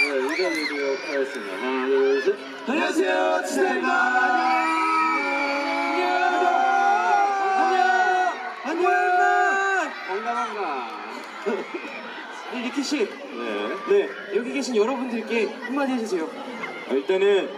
네, 인사드리도록 하겠습니다. 하나, 둘, 셋. 안녕하세요. 네, 리키 씨, 네. 네 여기 계신 여러분들께 한마디 해주세요. 일단은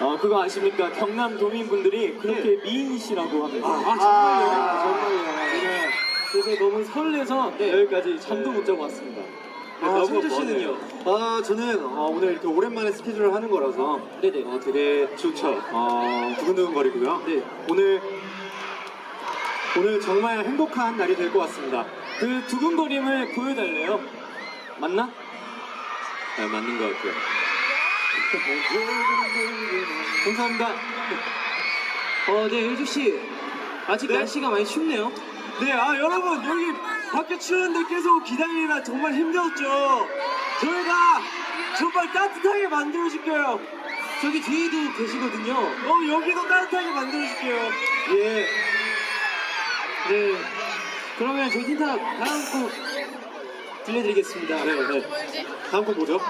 어 그거 아십니까 경남 도민분들이 그렇게 미인이시라고 합니다. 아, 아, 정말요? 정말요. 네. 그래서 너무 설레서 여기까지 잠도 못 자고 왔습니다. 아, 성주 씨는요? 아, 저는 어, 오늘 이렇게 오랜만에 스케줄을 하는 거라서 네네. 어, 되게 좋죠. 어, 두근두근거리고요. 네. 오늘 오늘 정말 행복한 날이 될 것 같습니다. 그 두근거림을 보여달래요. 맞나? 네, 맞는 것 같아요. 감사합니다. 어, 네, 일주 씨. 아직 네? 날씨가 많이 춥네요. 네, 아 여러분 여기 밖에 추운데 계속 기다리느라 정말 힘들었죠. 저희가 정말 따뜻하게 만들어줄게요. 저기 뒤에도 계시거든요. 어 여기도 따뜻하게 만들어줄게요. 예. 네. 그러면 저희 틴타 다음 곡 들려드리겠습니다. 네, 네. 다음 곡 뭐죠?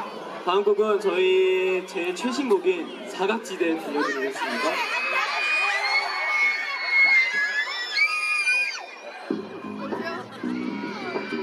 다음 곡은 저희 제 최신곡인 사각지대 들려드리겠습니다.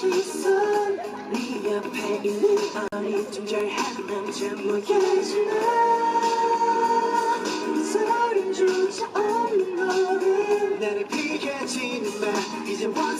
시선 네 옆에 있는 어린 존재한 남자 피해지는 말, 이제 one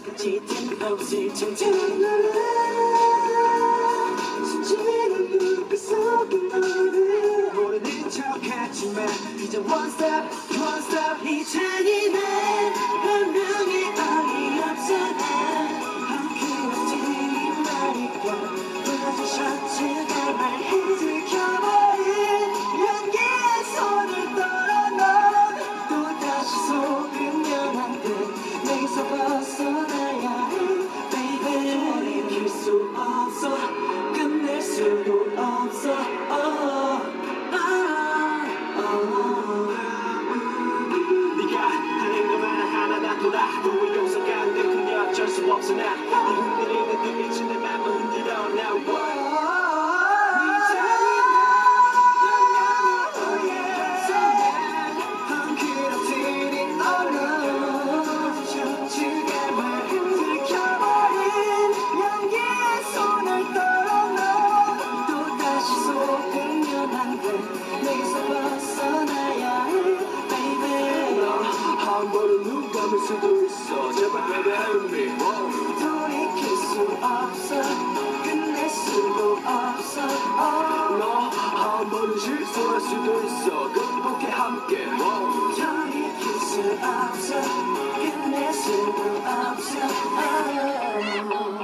저 사각지대는 없을 정도는 숨지는 눈빛 속에 너를 모르는 척하지만 이제 one stop, 수도 있어 제발 baby help me. 돌이킬 수 없어 끝낼 수도 없어 oh. 너한 번은 실수할 수도 있어 극복해 함께 Whoa. 돌이킬 수 없어 끝낼 수도 없어 oh.